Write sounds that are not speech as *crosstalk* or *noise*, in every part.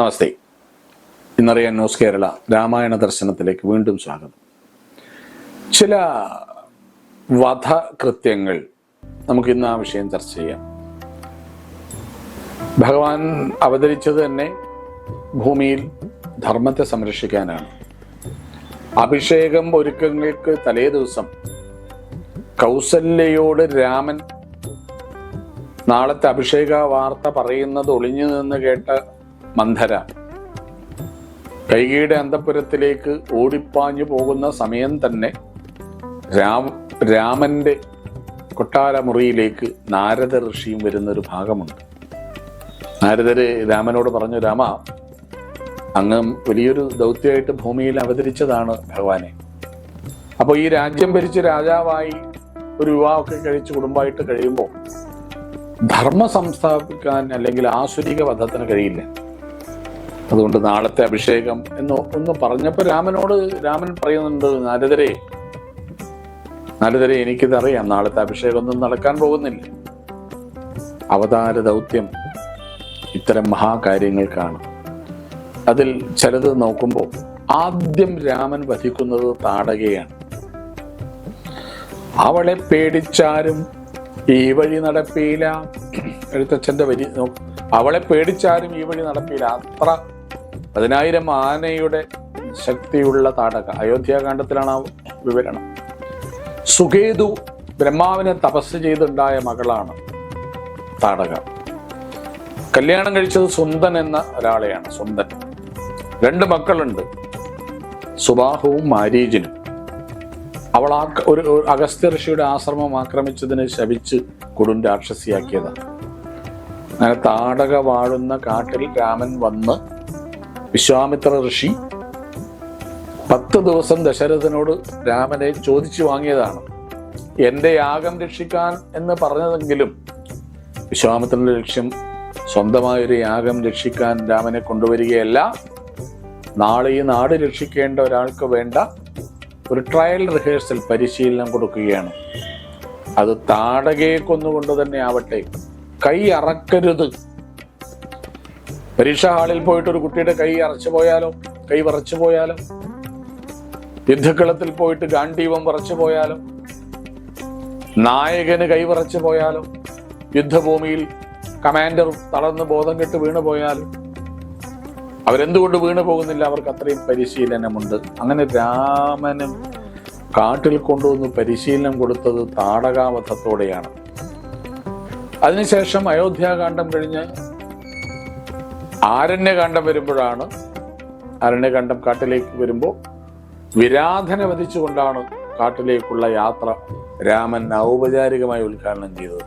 നമസ്തേ. ഇന്നറിയാൻ ന്യൂസ് കേരള രാമായണ ദർശനത്തിലേക്ക് വീണ്ടും സ്വാഗതം. ചില വധകൃത്യങ്ങൾ നമുക്ക് ഇന്ന് ആ വിഷയം ചർച്ച ചെയ്യാം. ഭഗവാൻ അവതരിച്ചത് തന്നെ ഭൂമിയിൽ ധർമ്മത്തെ സംരക്ഷിക്കാനാണ്. അഭിഷേകം ഒരുക്കങ്ങൾക്ക് തലേ ദിവസം കൗസല്യയോട് രാമൻ നാളത്തെ അഭിഷേക വാർത്ത പറയുന്നത് ഒളിഞ്ഞു നിന്ന് കേട്ട മന്ധര. കൈകയുടെ അന്തപുരത്തിലേക്ക് ഓടിപ്പാഞ്ഞു പോകുന്ന സമയം തന്നെ രാമ രാമന്റെ കൊട്ടാരമുറിയിലേക്ക് നാരദ ഋഷിയും വരുന്ന ഒരു ഭാഗമുണ്ട്. നാരദര് രാമനോട് പറഞ്ഞു രാമ അങ്ങ് വലിയൊരു ദൗത്യമായിട്ട് ഭൂമിയിൽ അവതരിച്ചതാണ് ഭഗവാനെ. അപ്പോൾ ഈ രാജ്യം ഭരിച്ച് രാജാവായി ഒരു വിവാഹമൊക്കെ കഴിച്ച് കുടുംബമായിട്ട് കഴിയുമ്പോൾ ധർമ്മ സംസ്ഥാപിക്കാൻ അല്ലെങ്കിൽ ആസുരിക വധത്തിന് കഴിയില്ല. അതുകൊണ്ട് നാളത്തെ അഭിഷേകം എന്ന് ഒന്ന് പറഞ്ഞപ്പോൾ രാമനോട് രാമൻ പറയുന്നുണ്ട് നാരദരെ നാരദരെ എനിക്കിതറിയാം നാളത്തെ അഭിഷേകം ഒന്നും നടക്കാൻ പോകുന്നില്ല. അവതാര ദൗത്യം ഇത്തരം മഹാകാര്യങ്ങൾക്കാണ്. അതിൽ ചിലത് നോക്കുമ്പോൾ ആദ്യം രാമൻ വധിക്കുന്നത് താടകയാണ്. അവളെ പേടിച്ചാരും ഈ വഴി നടപ്പിയില്ല. എഴുത്തച്ഛന്റെ വരി അവളെ പേടിച്ചാരും ഈ വഴി നടപ്പിയില്ല. അത്ര പതിനായിരം ആനയുടെ ശക്തിയുള്ള താടക. അയോധ്യാകാന്ഡത്തിലാണ് ആ വിവരണം. സുഖേതു ബ്രഹ്മാവിനെ തപസ് ചെയ്തുണ്ടായ മകളാണ് താടക. കല്യാണം കഴിച്ചത് സുന്ദൻ എന്ന ഒരാളെയാണ് സുന്ദൻ. രണ്ട് മക്കളുണ്ട് സുബാഹുവും മാരീജിനും. അവൾ ആ ഒരു അഗസ്ത്യ ഋഷിയുടെ ആശ്രമം ആക്രമിച്ചതിനെ ശപിച്ച് കൊടും രാക്ഷസിയാക്കിയതാണ്. അങ്ങനെ താടക വാഴുന്ന കാട്ടിൽ രാമൻ വന്ന് വിശ്വാമിത്ര ഋഷി പത്ത് ദിവസം ദശരഥനോട് രാമനെ ചോദിച്ചു വാങ്ങിയതാണ്. എന്റെ യാഗം രക്ഷിക്കാൻ എന്ന് പറഞ്ഞതെങ്കിലും വിശ്വാമിത്രന്റെ ലക്ഷ്യം സ്വന്തമായൊരു യാഗം രക്ഷിക്കാൻ രാമനെ കൊണ്ടുവരികയല്ല. നാളെ ഈ നാട് രക്ഷിക്കേണ്ട ഒരാൾക്ക് വേണ്ട ഒരു ട്രയൽ റിഹേഴ്സൽ പരിശീലനം കൊടുക്കുകയാണ്. അത് താടകയെ കൊന്നുകൊണ്ട് തന്നെ ആവട്ടെ. കൈ അറക്കരുത്. പരീക്ഷാ ഹാളിൽ പോയിട്ട് ഒരു കുട്ടിയുടെ കൈ അറച്ചു പോയാലോ? കൈ വറച്ചു പോയാലോ? യുദ്ധക്കളത്തിൽ പോയിട്ട് ഗാന്ധീവം വറച്ചു പോയാലോ? നായകന് കൈ വറച്ചു പോയാലോ? യുദ്ധഭൂമിയിൽ കമാൻഡർ തളർന്ന് ബോധം കെട്ട് വീണു പോയാലും? അവരെന്തുകൊണ്ട് വീണു പോകുന്നില്ല? അവർക്ക് അത്രയും പരിശീലനമുണ്ട്. അങ്ങനെ രാമനും കാട്ടിൽ കൊണ്ടുവന്ന് പരിശീലനം കൊടുത്തത് താടകാവധത്തോടെയാണ്. അതിനുശേഷം അയോധ്യാകാന്ഡം കഴിഞ്ഞ് ആരണ്യകാന്ഡം വരുമ്പോഴാണ് അരണ്യകാന്ഡം കാട്ടിലേക്ക് വരുമ്പോൾ വിരാധന വധിച്ചുകൊണ്ടാണ് കാട്ടിലേക്കുള്ള യാത്ര രാമൻ ഔപചാരികമായി ഉദ്ഘാടനം ചെയ്തത്.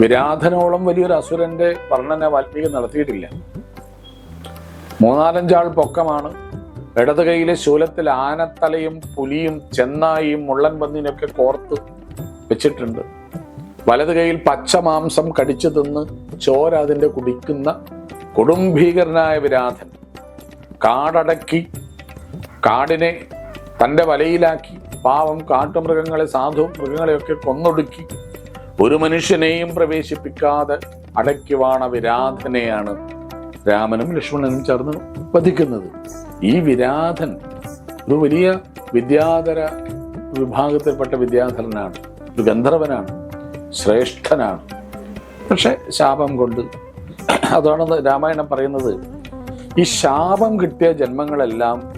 വിരാധനോളം വലിയൊരു അസുരന്റെ വർണന വാൽമീകി നടത്തിയിട്ടില്ല. മൂന്നാലഞ്ചാൾ പൊക്കമാണ്. ഇടത് കൈയിലെ ശൂലത്തിൽ ആനത്തലയും പുലിയും ചെന്നായിയും മുള്ളൻ പന്നിനൊക്കെ കോർത്ത് വെച്ചിട്ടുണ്ട്. വലത് കൈയിൽ പച്ച മാംസം കടിച്ചു തിന്ന് ചോര അതിന്റെ കുടിക്കുന്ന കൊടുംഭീകരനായ വിരാധൻ കാടടക്കി കാടിനെ തന്റെ വലയിലാക്കി പാവം കാട്ടുമൃഗങ്ങളെ സാധു മൃഗങ്ങളെയൊക്കെ കൊന്നൊടുക്കി. ഒരു മനുഷ്യനെയും പ്രവേശിപ്പിക്കാതെ അടയ്ക്കുവാണ വിരാധനെയാണ് രാമനും ലക്ഷ്മണനും ചേർന്ന് വധിക്കുന്നത്. ഈ വിരാധൻ ഒരു വലിയ വിദ്യാധര വിഭാഗത്തിൽപ്പെട്ട വിദ്യാധരനാണ് ഒരു ഗന്ധർവനാണ് ശ്രേഷ്ഠനാണ്. പക്ഷെ ശാപം കൊണ്ട് *clears throat* അതാണ് രാമായണം പറയുന്നത്. ഈ ശാപം കിട്ടിയ ജന്മങ്ങളെല്ലാം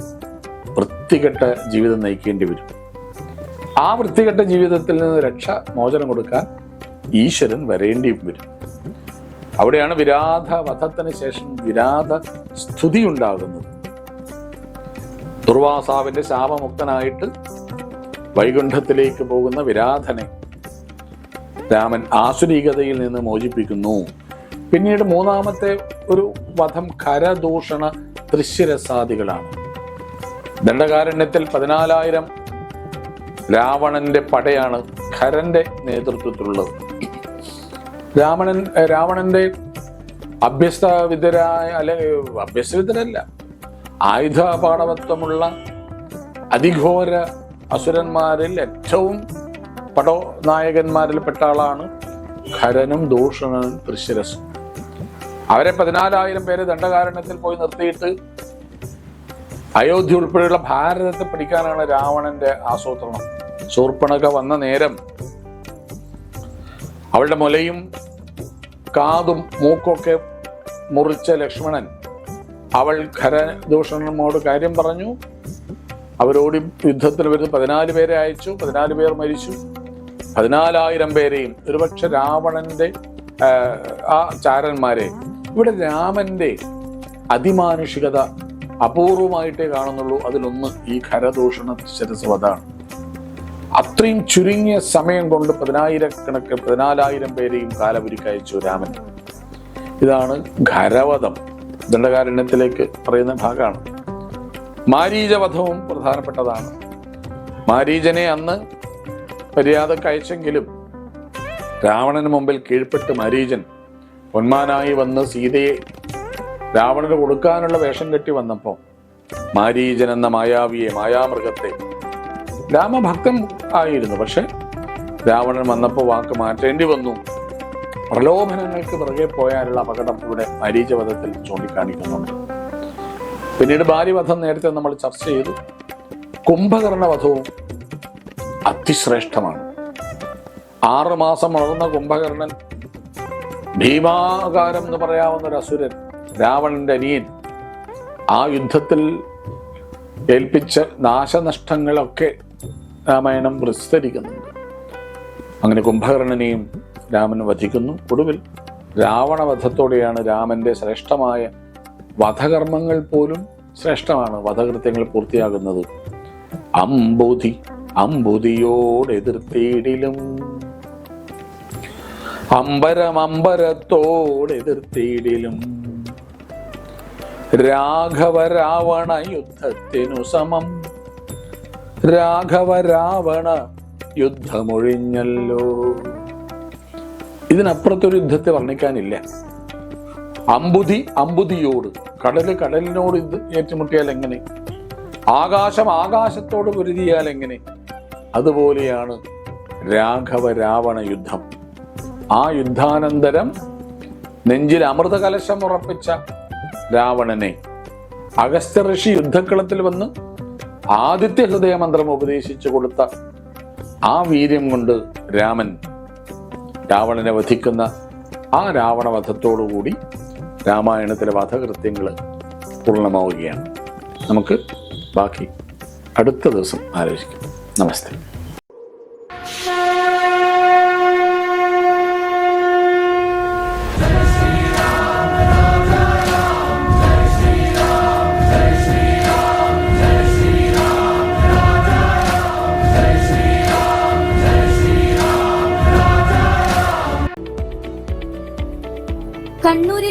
വൃത്തികെട്ട ജീവിതം നയിക്കേണ്ടി വരും. ആ വൃത്തികെട്ട ജീവിതത്തിൽ നിന്ന് രക്ഷ മോചനം കൊടുക്കാൻ ഈശ്വരൻ വരേണ്ടി വരും. അവിടെയാണ് വിരാധ വധത്തിന് ശേഷം വിരാധ സ്തുതി ഉണ്ടാകുന്നത്. ദുർവാസാവിന്റെ ശാപമുക്തനായിട്ട് വൈകുണ്ഠത്തിലേക്ക് പോകുന്ന വിരാധനെ രാമൻ ആസുരീകതയിൽ നിന്ന് മോചിപ്പിക്കുന്നു. പിന്നീട് മൂന്നാമത്തെ ഒരു വധം കരദൂഷണ ദൃശ്യരസാദികളാണ്. ദണ്ഡകാരണ്യത്തിൽ പതിനാലായിരം രാവണന്റെ പടയാണ് ഖരന്റെ നേതൃത്വത്തിലുള്ളത്. രാവണൻ രാവണന്റെ അഭ്യസ്ത വിദ്യരായ അല്ലെ അഭ്യസ്തവിദ്യരല്ല ആയുധ പാടവത്വമുള്ള അതിഘോര അസുരന്മാരിൽ ഏറ്റവും പടോ നായകന്മാരിൽപ്പെട്ട ആളാണ് ഖരനും ദൂഷണനും തൃശ്ശിരസും അവരെ പതിനാലായിരം പേര് ദണ്ഡകാരണത്തിൽ പോയി നിർത്തിയിട്ട് അയോധ്യ ഉൾപ്പെടെയുള്ള ഭാരതത്തെ പിടിക്കാനാണ് രാവണന്റെ ആസൂത്രണം. ശൂർപ്പണക വന്ന നേരം അവളുടെ മുലയും കാതും മൂക്കൊക്കെ മുറിച്ച ലക്ഷ്മണൻ അവൾ ഖരദൂഷണനോട് കാര്യം പറഞ്ഞു. അവരോട് യുദ്ധത്തിന് വരുന്ന പതിനാല് പേരെ അയച്ചു. പതിനാല് പേർ മരിച്ചു. പതിനാലായിരം പേരെയും ഒരുപക്ഷെ രാവണന്റെ ആ ചാരന്മാരെ ഇവിടെ രാമന്റെ അതിമാനുഷികത അപൂർവമായിട്ടേ കാണുന്നുള്ളൂ. അതിലൊന്ന് ഈ ഖരദൂഷണ ശിരസ്വതാണ് അത്രയും ചുരുങ്ങിയ സമയം കൊണ്ട് പതിനായിരക്കണക്ക് പതിനാലായിരം പേരെയും കാലപുരിക്കയച്ചു രാമൻ. ഇതാണ് ഖരവധം. ദണ്ഡകാരണ്യത്തിലേക്ക് പറയുന്ന ഭാഗമാണ്. മാരീചവധവും പ്രധാനപ്പെട്ടതാണ്. മാരീചനെ അന്ന് മര്യാദക്കയച്ചെങ്കിലും രാവണന് മുമ്പിൽ കീഴ്പ്പെട്ട് മാരീചൻ പൊന്മാനായി വന്ന് സീതയെ രാവണന് കൊടുക്കാനുള്ള വേഷം കെട്ടി വന്നപ്പോൾ മാരീജൻ എന്ന മായാവിയെ മായാമൃഗത്തെ രാമഭക്തൻ ആയിരുന്നു. പക്ഷെ രാവണൻ വന്നപ്പോൾ വാക്ക് മാറ്റേണ്ടി വന്നു. പ്രലോഭനങ്ങൾക്ക് പിറകെ പോയാലുള്ള അപകടം ഇവിടെ മരീചവധത്തിൽ ചൂണ്ടിക്കാണിക്കുന്നുണ്ട്. പിന്നീട് ഭാര്യവധം നേരത്തെ നമ്മൾ ചർച്ച ചെയ്തു. കുംഭകർണവധവും അതിശ്രേഷ്ഠമാണ് ആറ് മാസം വളർന്ന കുംഭകർണൻ ഭീമാകാരം എന്ന് പറയാവുന്ന ഒരു അസുരൻ രാവണന്റെ അനിയൻ ആ യുദ്ധത്തിൽ ഏൽപ്പിച്ച നാശനഷ്ടങ്ങളൊക്കെ രാമായണം വിസ്തരിക്കുന്നുണ്ട്. അങ്ങനെ കുംഭകർണനെയും രാമൻ വധിക്കുന്നു. ഒടുവിൽ രാവണവധത്തോടെയാണ് രാമന്റെ ശ്രേഷ്ഠമായ വധകർമ്മങ്ങൾ പോലും ശ്രേഷ്ഠമാണ്. വധകൃത്യങ്ങൾ പൂർത്തിയാകുന്നത്. അമ്പുതി അമ്പുതിയോട് എതിർത്തേടിലും അമ്പരം അമ്പരത്തോടെ എതിർത്തിയിടിലും. രാഘവ രാവണ യുദ്ധത്തിനു സമം. രാഘവ രാവണ യുദ്ധമൊഴിഞ്ഞല്ലോ. ഇതിനപ്പുറത്തൊരു യുദ്ധത്തെ വർണിക്കാനില്ല. അമ്പുതി അമ്പുതിയോട് കടൽ കടലിനോട് ഇത് ഏറ്റുമുട്ടിയാൽ എങ്ങനെ? ആകാശം ആകാശത്തോട് പൊരുതിയാൽ എങ്ങനെ? അതുപോലെയാണ് രാഘവ രാവണ യുദ്ധം. ആ യുദ്ധാനന്തരം നെഞ്ചിൽ അമൃത കലശം ഉറപ്പിച്ച രാവണനെ. അഗസ്ത്യ ഋഷി യുദ്ധക്കളത്തിൽ വന്ന് ആദിത്യ ഹൃദയമന്ത്രം ഉപദേശിച്ചു കൊടുത്ത ആ വീര്യം കൊണ്ട് രാമൻ രാവണനെ വധിക്കുന്ന ആ രാവണവധത്തോടുകൂടി രാമായണത്തിലെ വധകൃത്യങ്ങൾ പൂർണമാവുകയാണ്. നമുക്ക് ബാക്കി അടുത്ത ദിവസം ആലോചിക്കാം. നമസ്തേ.